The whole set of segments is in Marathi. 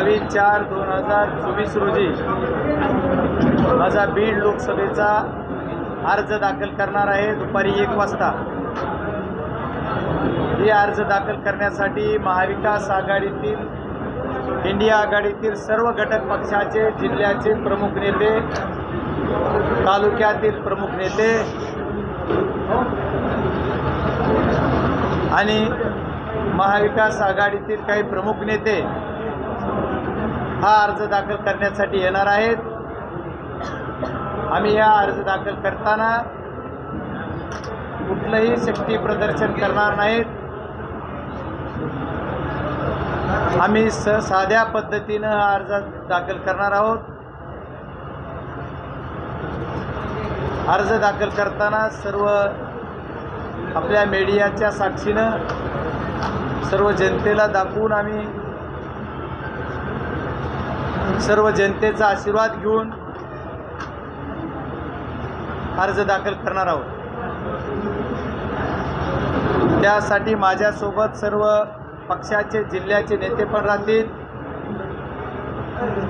बावीस चार दोन हजार चोवीस रोजी माझा बीड लोकसभेचा अर्ज दाखल करणार आहे दुपारी एक वाजता. हे अर्ज दाखल करण्यासाठी महाविकास आघाडीतील इंडिया आघाडीतील सर्व घटक पक्षाचे जिल्ह्याचे प्रमुख नेते तालुक्यातील प्रमुख नेते आणि महाविकास आघाडीतील काही प्रमुख नेते हा अर्ज दाखल करण्यासाठी येणार आहेत. आम्ही हा अर्ज दाखल करताना कुठलंही शक्ती प्रदर्शन करणार नाहीत. आम्ही स साध्या पद्धतीनं हा अर्ज दाखल करणार आहोत. अर्ज दाखल करताना सर्व आपल्या मीडियाच्या साक्षीनं सर्व जनतेला दाखवून आम्ही सर्व जनतेचा आशीर्वाद घेऊन अर्ज दाखल करणार आहोत. त्यासाठी माझ्यासोबत सर्व पक्षाचे जिल्ह्याचे नेते पण राहतील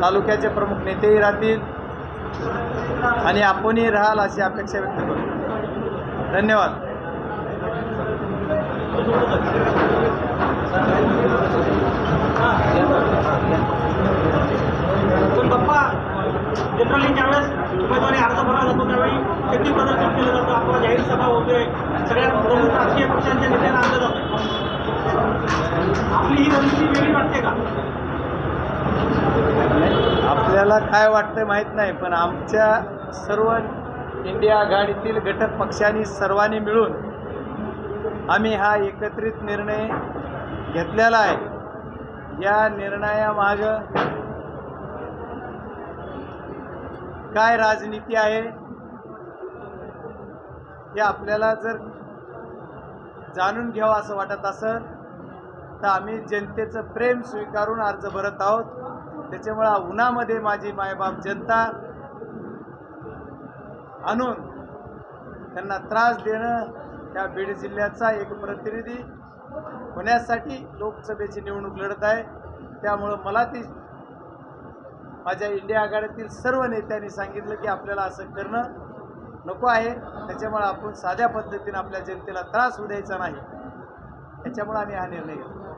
तालुक्याचे प्रमुख नेतेही राहतील आणि आपणही राहाल अशी अपेक्षा व्यक्त करतो धन्यवाद पण बाप्पा जनरली ज्यावेळेस उमेदवारी अर्ज भरला जातो त्यावेळी. शक्ती प्रदर्शन केलं जातं. आपला जाहीर सभा होते. सगळ्या प्रमुख राजकीय पक्षांच्या नेत्यांना आणलं जातं. आपली ही रणनीती वेगळी वाटते का? आपल्याला काय वाटतं माहीत नाही पण आमच्या सर्व इंडिया आघाडीतील घटक पक्षांनी सर्वांनी मिळून आम्ही हा एकत्रित निर्णय घेतलेला आहे. या निर्णयामागं काय राजनीती आहे हे आपल्याला जर जाणून घ्यावं असं वाटत असेल तर आम्ही जनतेचं प्रेम स्वीकारून अर्ज भरत आहोत. त्याच्यामुळं उन्हामध्ये माझी मायबाप जनता आणून त्यांना त्रास देणं त्या बीड जिल्ह्याचा एक प्रतिनिधी होण्यासाठी लोकसभेची निवडणूक लढत आहे. त्यामुळं मला ती माझ्या इंडिया आघाडीतील सर्व नेत्यांनी सांगितलं की आपल्याला असं करणं नको आहे. त्याच्यामुळं आपण साध्या पद्धतीनं आपल्या जनतेला त्रास होऊ द्यायचा नाही. त्याच्यामुळं आम्ही हा निर्णय घेतला.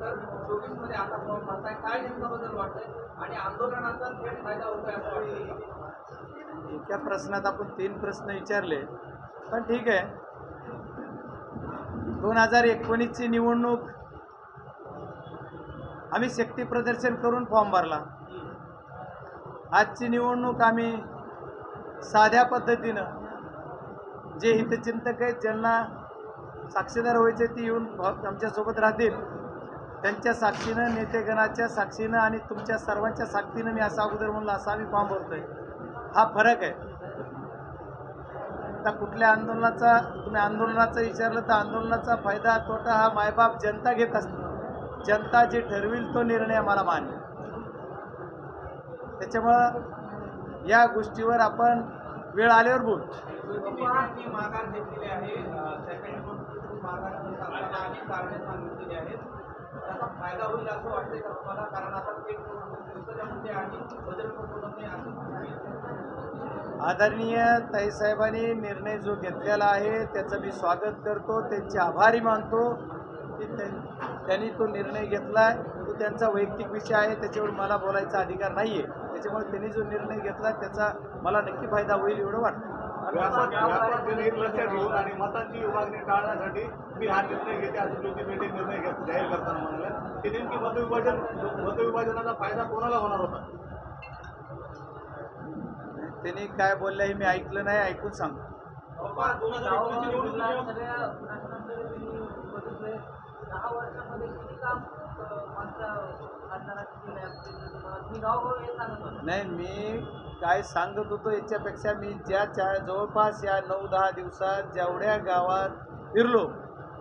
जाहीर चोवीसमध्ये आता फॉर्म भरताय काय नेमका बदल वाटतंय आणि आंदोलनाचा थेट फायदा होतोय असं वाटतंय. एका प्रश्नात आपण तीन प्रश्न विचारले पण ठीक आहे. दोन हजार एकोणीसची निवडणूक आम्ही शक्ती प्रदर्शन करून फॉर्म भरला. आजची निवडणूक आम्ही साध्या पद्धतीनं जे हितचिंतक आहेत ज्यांना साक्षीदार व्हायचे ते येऊन आमच्यासोबत राहतील. त्यांच्या साक्षीनं नेतेगणाच्या साक्षीनं आणि तुमच्या सर्वांच्या साक्षीनं मी असा अगोदर म्हणलं असा आम्ही फॉर्म भरतोय. हा फरक आहे. आता कुठल्या आंदोलनाचा तुम्ही आंदोलनाचं विचारलं तर आंदोलनाचा फायदा तोटा हा मायबाप जनता घेत असतो. जनता जे ठरविल तो निर्णय आम्हाला मान्य त्याच्यामुळं या गोष्टीवर आपण वेळ आल्यावर बोल माघार घेतलेली आहे. सेकंड माघार आदरणीय ताईसाहेबांनी निर्णय जो घेतलेला आहे त्याचं मी स्वागत करतो. त्यांचे आभारी मानतो की त्यां- त्यांनी तो निर्णय घेतला आहे तो त्यांचा वैयक्तिक विषय आहे त्याच्यावर मला बोलायचा अधिकार नाही आहे त्याच्यामुळे त्यांनी जो निर्णय घेतला त्याचा मला नक्की फायदा होईल एवढं वाटतं. व्यापक व्यापक जनहित लक्षात घेऊन आणि मतांची विभागणी टाळण्यासाठी मी हा निर्णय घेते असं ज्योती मेटे निर्णय घेत जाहीर करताना म्हणाले की नेमकी मतविभाजन मतविभाजनाचा फायदा कोणाला होणार होता त्यांनी काय बोललं हे मी ऐकलं नाही ऐकून सांगतो. दहा वर्षामध्ये किती काम मागच्या खासदारांनी केलंय नाही मी काय सांगत होतो याच्यापेक्षा मी ज्या चा जवळपास या नऊ दहा दिवसात जेवढ्या गावात फिरलो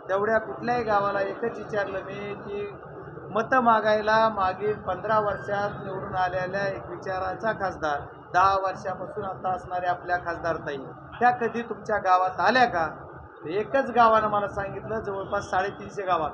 तेवढ्या कुठल्याही गावाला एकच विचारलं मी की मतं मागायला मागील पंधरा वर्षात निवडून आलेल्या एक विचाराचा खासदार दहा वर्षापासून आता असणाऱ्या आपल्या खासदार ताई त्या कधी तुमच्या गावात आल्या का? एकच गावानं मला सांगितलं जवळपास साडेतीनशे गावात.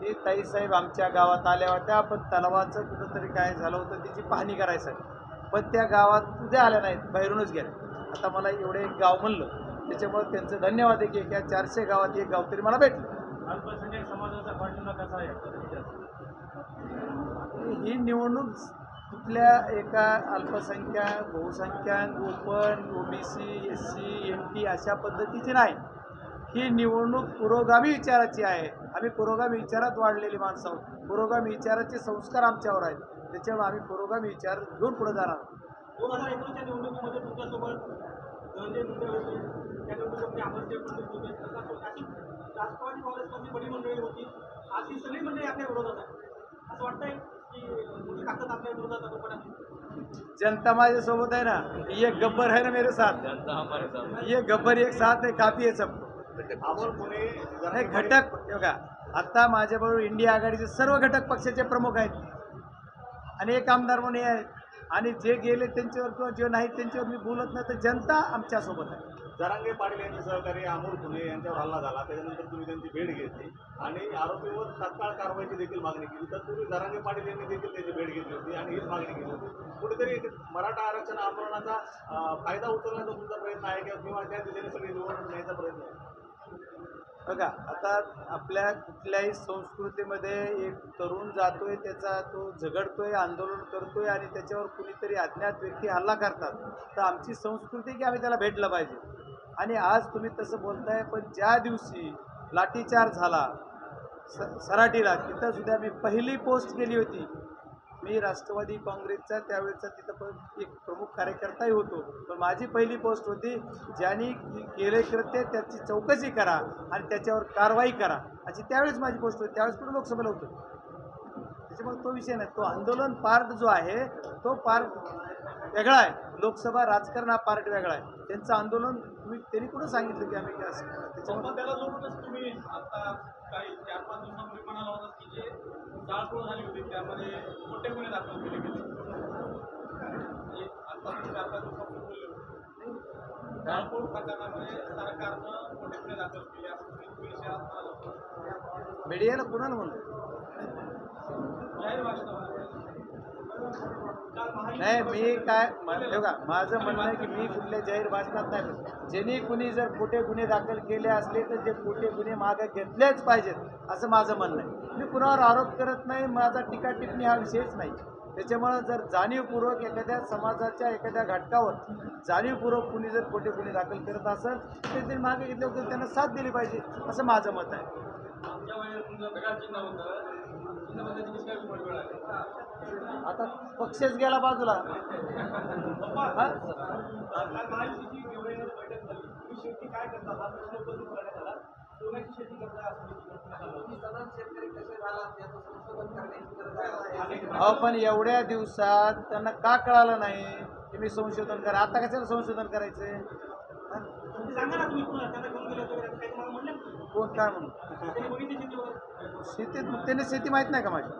की ताईसाहेब आमच्या गावात आल्या होत्या. पण तलावाचं कुठंतरी काय झालं होतं त्याची पाहणी करायसाठी पण त्या गावात उद्या आल्या नाहीत बाहेरूनच गेल्या. आता मला एवढे एक गाव म्हणलं त्याच्यामुळे त्यांचं धन्यवाद आहे की या चारशे गावात एक गाव तरी मला भेटलं. अल्पसंख्याक समाजाचा पाठिंबा कसा आहे? ही निवडणूक कुठल्या एका अल्पसंख्याक बहुसंख्याक open OBC S C M T अशा पद्धतीची नाही. ही निवडणूक पुरोगामी विचाराची आहे. आम्ही पुरोगामी विचारात वाढलेली माणसं आहोत. पुरोगामी विचाराचे संस्कार आमच्यावर आहेत. त्याच्यामुळे आम्ही पुरोगामी विचार घेऊन पुढे जाणार आहोत. दोन हजार एकोणीसच्या निवडणुकीमध्ये तुमच्यासोबत धनंजय मुंडे होते. त्या निवडणुकीमध्ये अमरदेव पंडित होते. तसा अशी राष्ट्रवादी काँग्रेसमधली बडी मंडळी होती. आज ही सगळी मंडळी आपल्या विरोधात आहे असं वाटतंय की मोठी ताकद आपल्या विरोधात आहे लोकांना जनता माझ्या सोबत आहे ना. ये गब्बर है ना मेरे साथ. ये गब्बर एक साथ है काफी है सब. अमोल पुणे नाही घटक बघा आता माझ्याबरोबर इंडिया आघाडीचे सर्व घटक पक्षाचे प्रमुख आहेत. अनेक आमदार म्हणून हे आहेत. आणि जे गेले त्यांच्यावर किंवा जे नाहीत त्यांच्यावर मी बोलत नाही तर जनता आमच्यासोबत आहे. जरांगे पाटील यांचे सहकारी अमोल पुणे यांच्यावर हल्ला झाला त्याच्यानंतर तुम्ही त्यांची भेट घेतली. आणि आरोपीवर तात्काळ कारवाईची देखील मागणी केली. तत्पूर्वी जरांगे पाटील यांनी देखील त्याची भेट घेतली होती आणि हीच मागणी केली होती. कुठेतरी एक मराठा आरक्षण आंदोलनाचा फायदा उचलण्याचा तुमचा प्रयत्न आहे किंवा किंवा त्या दिशेने सगळी निवडणूक न्यायचा प्रयत्न आहे? बघा आता आपल्या कुठल्याही संस्कृतीमध्ये एक तरुण जातोय त्याचा तो झगडतोय आंदोलन करतोय आणि त्याच्यावर कुणीतरी अज्ञात व्यक्ती हल्ला करतात तर आमची संस्कृती की आम्ही त्याला भेटलं पाहिजे? आणि आज तुम्ही तसं बोलताय पण ज्या दिवशी लाठीचार झाला स सराटीला तिथं सुद्धा मी पहिली पोस्ट केली होती. मी राष्ट्रवादी काँग्रेसचा त्यावेळेचा तिथं पण एक प्रमुख कार्यकर्ताही होतो. पण माझी पहिली पोस्ट होती ज्यांनी केले कृत्य त्याची चौकशी करा आणि त्याच्यावर कारवाई करा. अशी त्यावेळेस माझी पोस्ट होती. त्यावेळेस पण लोकसभेला होतो? त्याच्यामुळे तो विषय नाही. तो आंदोलन पार्ट जो आहे तो पार्ट वेगळा आहे. लोकसभा राजकारण हा पार्ट वेगळा आहे. त्यांचं आंदोलन तुम्ही त्यांनी कुठं सांगितलं की आम्ही? त्याच्यामुळे त्याला जोडूनच तुम्ही आता काही चार पाच दिवसापूर्वी म्हणाला होता की जे जाळपोळ झाली होती त्यामध्ये मोठे गुन्हे दाखल केले गेले म्हणजे आता तुम्ही चार पाच दिवसापूर्वी बोलले होते जाळपोळ प्रकरणामध्ये सरकारनं मोठे गुन्हे दाखल केले असं तुम्ही. मीडियाला कुणाला म्हणतो जाहीर भाषणामध्ये नाही मी काय म्हण- का बघा माझं म्हणणं आहे की मी कुठल्या जाहीर भाषणात नाही ज्यांनी कुणी जर खोटे गुन्हे दाखल केले असले तर ते खोटे गुन्हे मागे घेतलेच पाहिजेत असं माझं म्हणणं आहे. मी कुणावर आरोप करत नाही माझा टीका टिप्पणी हा विषयच नाही. त्याच्यामुळं जर जाणीवपूर्वक एखाद्या समाजाच्या एखाद्या घटकावर जाणीवपूर्वक कुणी जर खोटे गुन्हे दाखल करत असेल तर ते मागे घेतले त्यांना साथ दिली पाहिजे असं माझं मत आहे. आता पक्षच गेला बाजूला. अहो पण एवढ्या दिवसात त्यांना का कळालं नाही की मी संशोधन करा आता कशाला संशोधन करायचंय? कोण काय म्हणून? शेती शेतीत त्यांनी शेती माहीत नाही का माझी?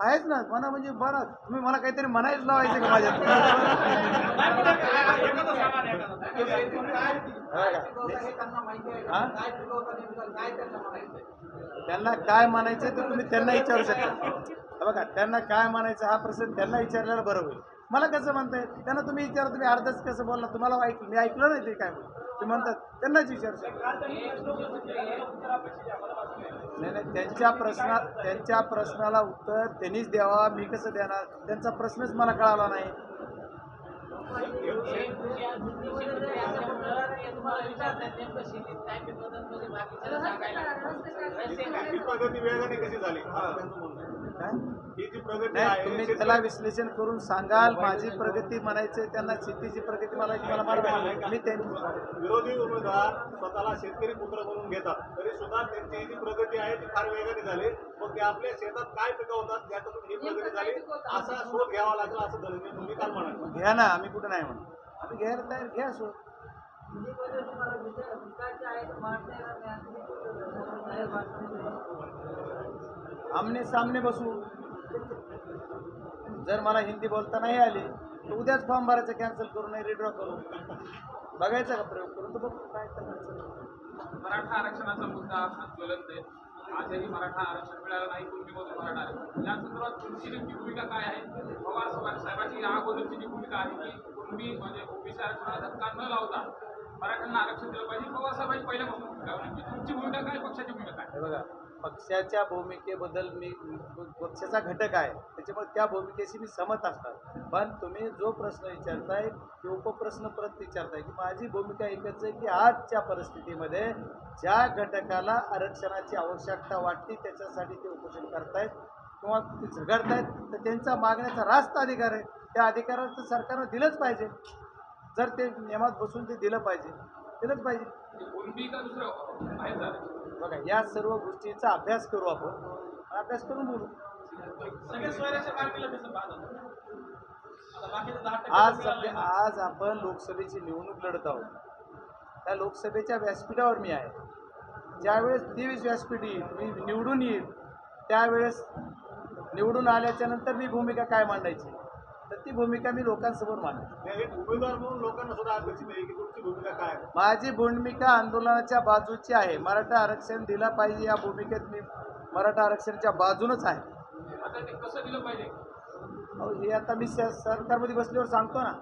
आहेच ना म्हणा म्हणजे बरं. तुम्ही मला काहीतरी म्हणायच लावायचं का माझ्या त्यांना काय पिकवता नेमकं म्हणायचं तर तुम्ही त्यांना विचारू शकता. बघा त्यांना काय म्हणायचं हा प्रश्न त्यांना विचारलेला बरं होईल. मला कसं म्हणताय? त्यांना तुम्ही विचारा तुम्ही अर्धच कसं बोलला तुम्हाला ऐकलं मी ऐकलं नाही ते काय ते म्हणतात त्यांनाच विचारू शकता नाही नाही त्यांच्या प्रश्ना त्यांच्या प्रश्नाला उत्तर त्यांनीच द्यावा मी कसं देणार? त्यांचा प्रश्नच मला कळाला नाही. ही प्रगती वेगाने कशी झाली. काय? ही जी प्रगती नाही आहे तुम्ही त्याला विश्लेषण करून सांगाल माझी प्रगती म्हणायचं त्यांना शेतीची प्रगती म्हणायची मला मार्ग आहे. मी त्यांनी विरोधी उमेदवार स्वतःला शेतकरी पुत्र म्हणून घेतात. तरी सुद्धा त्यांची जी प्रगती आहे ती फार वेगाने झाली. मग ते आपल्या शेतात काय पिकवतात ज्याच्यातून ही प्रगती झाली. असा शोध घ्यावा लागला असं धनंजय मुंडे काल म्हणाले? घ्या ना आम्ही कुठं नाही म्हणून आम्ही घ्यायला तयार घ्या सो आमने सामने बसू. जर मला हिंदी बोलता नाही आली तर उद्याच फॉर्म भरायचं कॅन्सल करू नाही रिड्रॉ करू. बघायचा का प्रयोग? करून तर बघू काय करायचं. मराठा आरक्षणाचा मुद्दा ज्वलंत आहे. आजही मराठा आरक्षण मिळालं नाही कुणबीमधून मराठा आरक्षण. या संदर्भात तुमची नेमकी भूमिका काय आहे? पवार साहेब- साहेबांची या अगोदरची जी भूमिका आहे की कुणबी म्हणजे ओबीसी आरक्षणाला धक्का न लावता मराठ्यांना आरक्षण दिलं पाहिजे? पवार साहेबांची पहिल्यापासून भूमिका तुमची भूमिका काय? पक्षाची भूमिका काय? बघा पक्षाच्या भूमिकेबद्दल मी पक्षाचा घटक आहे त्याच्यामुळे त्या भूमिकेशी मी सहमत असतात पण तुम्ही जो प्रश्न विचारताय तो उपप्रश्न परत विचारताय की माझी भूमिका एकच आहे की आजच्या परिस्थितीमध्ये ज्या घटकाला आरक्षणाची आवश्यकता वाटते त्याच्यासाठी ते उपोषण करतायत किंवा ते झगडतायत तर त्यांचा मागण्याचा रास्त अधिकार आहे. त्या अधिकाराचं सरकारनं दिलंच पाहिजे. जर ते नियमात बसून ते दिलं पाहिजे दिलंच पाहिजे. बघा या सर्व गोष्टीचा अभ्यास करू आपण. अभ्यास करून बोलू. आज सध्या. आज आपण लोकसभेची निवडणूक लढत आहोत. त्या लोकसभेच्या व्यासपीठावर मी आहे. ज्यावेळेस तेवीस व्यासपीठ येईल मी निवडून येईल त्यावेळेस निवडून आल्याच्यानंतर मी भूमिका काय मांडायची? तर ती भूमिका मी लोकांसमोर मांडतो. एक उमेदवार म्हणून लोकांना सुद्धा की तुमची भूमिका काय आहे. माझी भूमिका आंदोलनाच्या बाजूची आहे. मराठा आरक्षण दिलं पाहिजे या भूमिकेत मी मराठा आरक्षणाच्या बाजूनच आहे. आता ते कसं दिलं पाहिजे? अहो, हे आता मी स- सरकारमध्ये बसल्यावर सांगतो ना.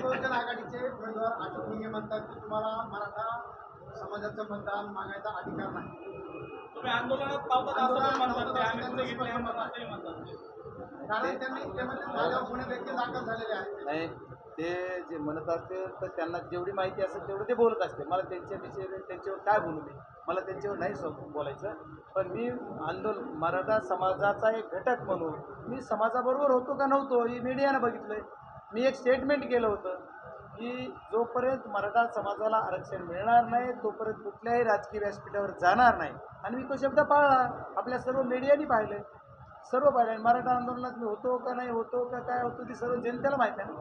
बहुजन आघाडीचे उमेदवार अशोक मुंगे म्हणतात की तुम्हाला मराठा समाजाचं मतदान मागायचा अधिकार नाही. तुम्ही आंदोलनात पावतात नाही ते जे म्हणत असते तर त्यांना जेवढी माहिती असेल तेवढं ते बोलत असते मला त्यांच्याविषयी त्यांच्यावर काय बोलू मी? मला त्यांच्यावर नाही सो बोलायचं. पण मी आंदोलन मराठा समाजाचा एक घटक म्हणून मी समाजाबरोबर होतो का नव्हतो ही मीडियानं बघितलंय. मी एक स्टेटमेंट केलं होतं की जोपर्यंत मराठा समाजाला आरक्षण मिळणार नाही तोपर्यंत कुठल्याही राजकीय व्यासपीठावर जाणार नाही. आणि मी तो शब्द पाळला. आपल्या सर्व मीडियानी पाहिलं सर्व पाहिलं आणि मराठा आंदोलनात मी होतो का नाही होतो का काय होतो ती सर्व जनतेला माहिती आहे.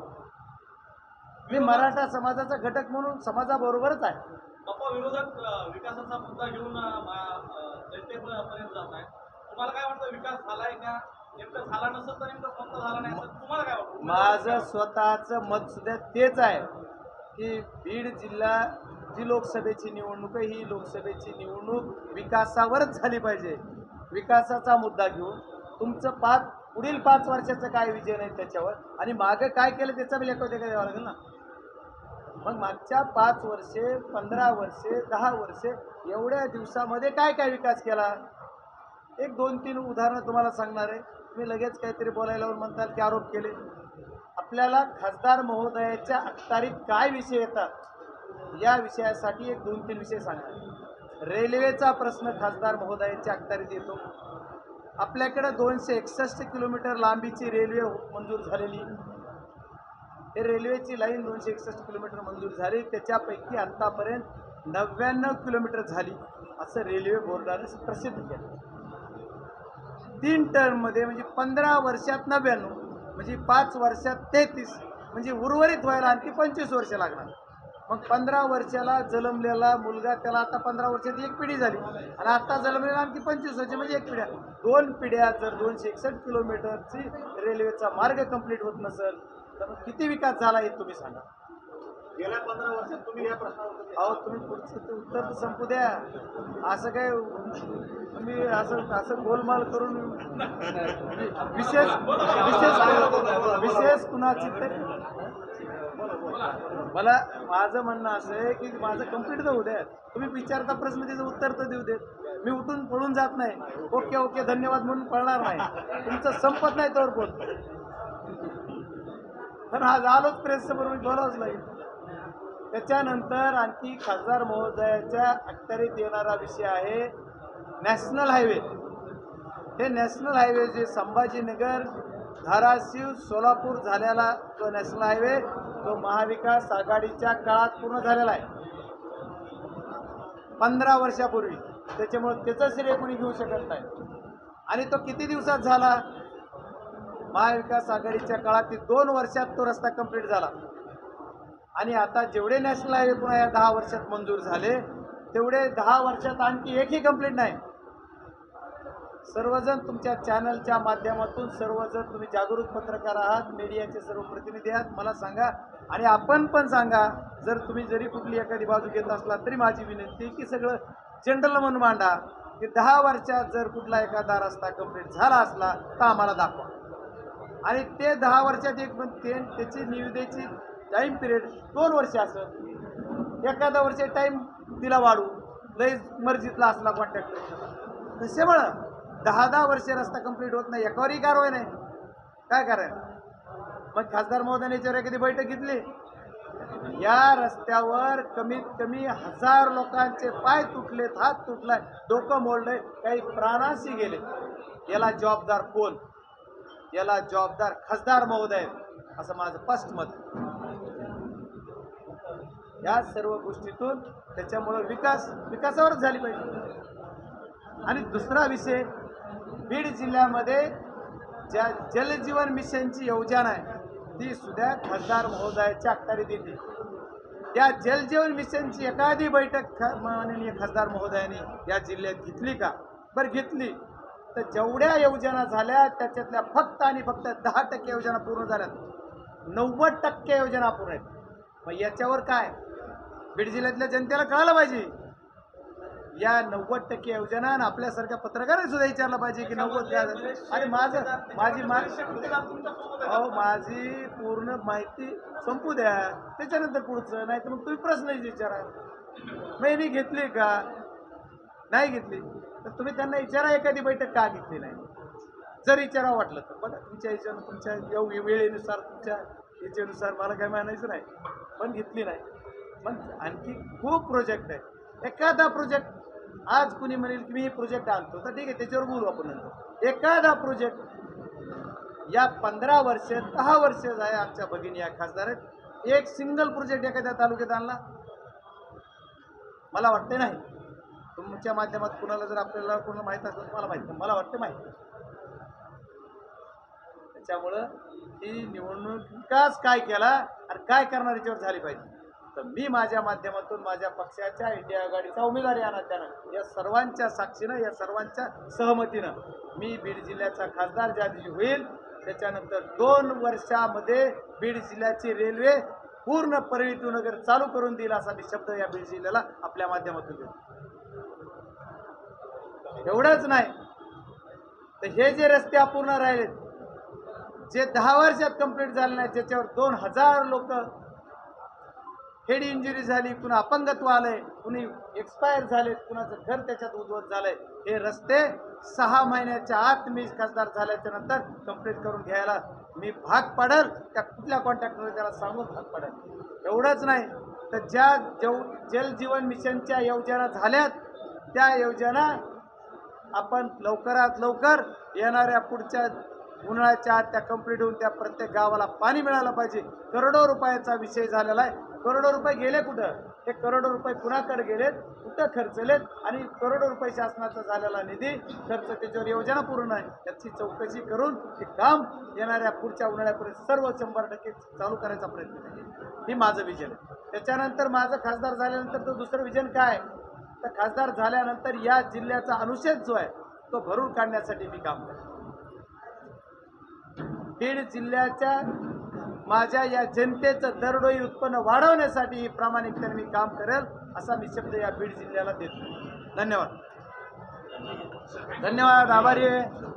मी मराठा समाजाचा घटक म्हणून समाजाबरोबरच आहे. बाप्पा विरोधक अं, विकासाचा मुद्दा घेऊन अं, मा- अं, जनतेपर्यंत जात आहे. तुम्हाला काय वाटतं विकास झालाय का? नेमकं झाला नसेल तर नेमकं कोणता झाला नाही असं तुम्हाला काय वाटतं? माझं स्वतःचं मत सुद्धा तेच आहे की बीड जिल्हा जी लोकसभेची निवडणूक आहे ही लोकसभेची निवडणूक विकासावरच झाली पाहिजे. विकासाचा मुद्दा घेऊन तुमचं पाच पुढील पाच वर्षाचं काय विजन नाही त्याच्यावर? आणि मागं काय केलं त्याचा बी लेखा द्यावा लागेल ना? मग मागच्या पाच वर्षे पंधरा वर्षे दहा वर्षे एवढ्या दिवसामध्ये काय काय विकास केला? एक दोन तीन उदाहरणं तुम्हाला सांगणार आहे. तुम्ही लगेच काहीतरी बोलायलावर म्हणताल की आरोप केले. आपल्याला खासदार महोदयाच्या अखतारीत काय विषय येतात? या विषयासाठी एक दोन तीन विषय सांगा रेल्वेचा प्रश्न खासदार महोदयाच्या अखतारीत येतो. आपल्याकडे दोनशे एकसष्ट किलोमीटर लांबीची रेल्वे मंजूर झालेली. हे रेल्वेची लाईन दोनशे एकसष्ट किलोमीटर मंजूर झाली. त्याच्यापैकी आत्तापर्यंत नव्याण्णव किलोमीटर झाली असं रेल्वे बोर्डाने प्रसिद्ध केलं. तीन टर्ममध्ये म्हणजे पंधरा वर्षात नव्याण्णव म्हणजे पाच वर्षात तेहतीस म्हणजे उर्वरित व्हायला आणखी पंचवीस वर्ष लागणार. मग पंधरा वर्षाला जन्मलेला मुलगा त्याला आता पंधरा वर्षात एक पिढी झाली. आणि आता जन्मलेला आणखी पंचवीस वर्ष म्हणजे एक पिढ्या. दोन पिढ्या जर दोनशे एकसष्ट किलोमीटरची रेल्वेचा मार्ग कंप्लीट होत नसेल तर मग किती विकास झाला हे तुम्ही सांगा. गेल्या पंधरा वर्षात तुम्ही या प्रश्नावर अहो तुम्ही पुढचं उत्तर तर संपू द्या. असं काय तुम्ही असं असं गोलमाल करून विशेष विशेष विशेष कुणाची तर मला माझं म्हणणं असं आहे की माझं कंप्लीट तर होऊ द्या. तुम्ही विचारता प्रश्न त्याचं उत्तर तर देऊ देत. मी उठून पळून जात नाही. ओके ओके धन्यवाद म्हणून पळणार नाही. तुमचं संपत नाही तर बोल. पण आज आलोच प्रेससमोर मी बोलावंच लागेल त्याच्यानंतर आणखी खासदार महोदयाच्या अखत्यारीत येणारा विषय आहे नॅशनल हायवे. हे नॅशनल हायवे जे संभाजीनगर धाराशिव सोलापूर झालेला तो नॅशनल हायवे तो महाविकास आघाडीच्या काळात पूर्ण झालेला आहे. पंधरा वर्षापूर्वी. त्याच्यामुळे त्याचं श्रेय कोणी घेऊ शकत नाही. आणि तो किती दिवसात झाला? महाविकास आघाडीच्या काळात ती दोन वर्षात तो रस्ता कंप्लीट झाला. आणि आता जेवढे नॅशनल हायवे पुन्हा या दहा वर्षात मंजूर झाले तेवढे दहा वर्षात आणखी एकही कंप्लीट नाही. सर्वजण तुमच्या चॅनलच्या माध्यमातून सर्वजण तुम्ही जागरूक पत्रकार आहात मीडियाचे सर्व प्रतिनिधी आहात. मला सांगा आणि आपण पण सांगा जर तुम्ही जरी कुठली एखादी बाजू घेत असला तरी माझी विनंती की सगळं जनरल म्हणून मांडा की दहा वर्षात जर कुठला एखादा रस्ता कंप्लीट झाला असला तर आम्हाला दाखवा. आणि ते दहा वर्षात एक पण ते त्याची निविदेची टाईम पिरियड दोन वर्ष असं. एखादा वर्ष टाईम तिला वाढू. लय मर्जीतला असला कॉन्टॅक्ट तसे म्हणा दहा दहा वर्ष रस्ता कंप्लीट होत नाही एकावरही कारवाई नाही. काय करायला मग खासदार महोदयाने याच्यावर कधी बैठक घेतली. या रस्त्यावर कमीत कमी हजार लोकांचे पाय तुटलेत हात तुटलाय डोकं मोडलंय काही प्राणाशी गेले. याला जबाबदार कोण? याला जबाबदार खासदार महोदय असं माझं स्पष्ट मत या सर्व गोष्टीतून त्याच्यामुळं विकास विकासावरच झाली पाहिजे. आणि दुसरा विषय बीड जिल्ह्यामध्ये ज्या जलजीवन मिशनची योजना आहे ती सुद्धा खासदार महोदयाच्या अखत्यारीत येते त्या जलजीवन मिशनची एखादी बैठक ख माननीय खासदार महोदयाने या जिल्ह्यात घेतली का? बरं घेतली. तर जेवढ्या योजना झाल्या त्याच्यातल्या फक्त आणि फक्त दहा टक्के योजना पूर्ण झाल्यात. नव्वद टक्के योजना पूर्ण आहेत. मग याच्यावर काय? बीड जिल्ह्यातल्या जनतेला कळायला पाहिजे. या नव्वद टक्के योजना आणि आपल्यासारख्या पत्रकारांनी सुद्धा विचारलं पाहिजे की नव्वद? आणि माझं माझी अहो माझी पूर्ण माहिती संपू द्या. त्याच्यानंतर पुढचं. नाही तर मग तुम्ही प्रश्नच विचारा. मी घेतली का? नाही घेतली. तर तुम्ही त्यांना विचारा एखादी बैठक का घेतली नाही. जर विचारा वाटलं तर. बघा तुमच्या ह्याच्यानं तुमच्या वेळेनुसार तुमच्या याच्यानुसार मला काय मानायचं नाही. पण घेतली नाही. मग आणखी खूप प्रोजेक्ट आहे. एखादा प्रोजेक्ट आज कुणी म्हणेल की मी हे प्रोजेक्ट आणतो तर ठीक आहे त्याच्यावर बोलू आपण नंतर. एखादा प्रोजेक्ट या पंधरा वर्ष दहा वर्ष आहे आमच्या भगिनी या खासदार आहेत. एक सिंगल प्रोजेक्ट एखाद्या तालुक्यात आणला. मला वाटते नाही. तुमच्या माध्यमात कुणाला जर आपल्याला कोणाला माहीत असेल तर मला माहीत नाही. मला वाटते माहीत त्याच्यामुळं ही निवडणूक विकास काय केला आणि काय करणार याच्यावर झाली पाहिजे. तर मी माझ्या माध्यमातून माझ्या पक्षाच्या इंडिया आघाडीचा उमेदवारी आणत त्यानं या सर्वांच्या साक्षीनं या सर्वांच्या सहमतीनं मी बीड जिल्ह्याचा खासदार ज्या दिवशी होईल त्याच्यानंतर दोन वर्षामध्ये बीड जिल्ह्याची रेल्वे पूर्ण परळीतून वगैरे नगर चालू करून देईल असा मी शब्द या बीड जिल्ह्याला आपल्या माध्यमातून देतो. एवढंच नाही. तर हे जे रस्ते अपूर्ण राहिलेत जे दहा वर्षात कंप्लीट झाले नाही ज्याच्यावर दोन हजार लोक हेड इंजुरी झाली कुणा अपंगत्व आलंय कुणी एक्सपायर झाले कुणाचं घर त्याच्यात उद्ध्वस्त झालंय हे रस्ते सहा महिन्याच्या आत मी खासदार झाल्याच्यानंतर कंप्लीट करून घ्यायला मी भाग पडल. त्या कुठल्या कॉन्ट्रॅक्टर त्याला सांगून भाग पडेल. एवढंच नाही तर ज्या जव जल जीवन मिशनच्या योजना झाल्यात त्या योजना आपण लवकरात लवकर येणाऱ्या पुढच्या उन्हाळ्याच्या आत त्या कंप्लीट होऊन त्या प्रत्येक गावाला पाणी मिळालं पाहिजे. करोडो रुपयाचा विषय झालेला आहे. करोडो रुपये गेले कुठं? हे करोडो रुपये कुणाकडे गेलेत कुठं खर्चलेत आणि करोडो रुपये शासनाचा झालेला निधी खर्च त्याच्यावर योजना पूर्ण आहे. त्याची चौकशी करून ते काम येणाऱ्या पुढच्या उन्हाळ्यापर्यंत सर्व शंभर टक्के चालू करायचा प्रयत्न करेल ही माझं विजन त्याच्यानंतर माझं खासदार झाल्यानंतर तो दुसरं विजन काय? तर खासदार झाल्यानंतर या जिल्ह्याचा अनुशेष जो आहे तो भरून काढण्यासाठी मी काम करेन बीड जिल्ह्याच्या माझ्या या जनतेचं दरडोई उत्पन्न वाढवण्यासाठी प्रामाणिकपणे मी काम करेल असा मी शब्द या बीड जिल्ह्याला देतो. धन्यवाद. धन्यवाद आभारी आहे.